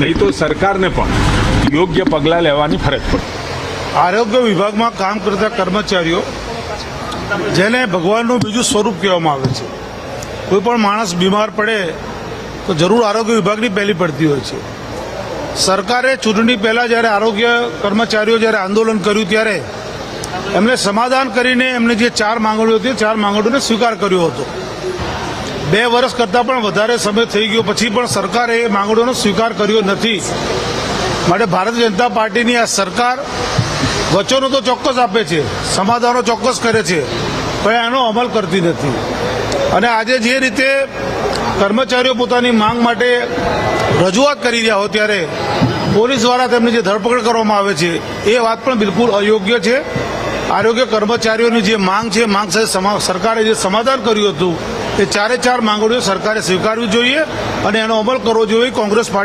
નહીં તો સરકારને પણ યોગ્ય પગલાં લેવાની ફરજ પડે. આરોગ્ય વિભાગમાં કામ કરતા કર્મચારીઓ, જેને ભગવાનનું બીજું સ્વરૂપ કહેવામાં આવે છે. કોઈ પણ માણસ બીમાર પડે, તો જરૂર આરોગ્ય વિભાગની પહેલી પડતી હોય છે. સરકારે ચૂંટણી પહેલાં જ્યારે આરોગ્ય કર્મચારીઓ જ્યારે આંદોલન કર્યું ત્યારે એમને સમાધાન કરીને એમને જે ચાર માંગણીઓ હતી, ચાર માંગણીઓને સ્વીકાર કર્યો હતો. બે વર્ષ કરતાં પણ વધારે સમય થઈ ગયો. પછી પણ સરકારે એ માંગણીઓનો સ્વીકાર કર્યો નથી. માટે ભારતીય જનતા પાર્ટીની આ સરકાર વચનો તો ચોક્કસ આપે છે, સમાધાનો ચોક્કસ કરે છે, પણ એનો અમલ કરતી નથી. અને આજે જે રીતે કર્મચારીઓ પોતાની માંગ માટે રજૂઆત કરી રહ્યા હોય ત્યારે પોલીસ દ્વારા તેમની જે ધરપકડ કરવામાં આવે છે, એ વાત પણ બિલકુલ અયોગ્ય છે. આરોગ્ય કર્મચારીઓની જે માંગ છે માંગ સાથે સરકારે જે સમાધાન કર્યું હતું એ ચારે ચાર માંગણીઓ સરકારે સ્વીકારવી જોઈએ અને એનો અમલ કરવો જોઈએ. કોંગ્રેસ પાર્ટી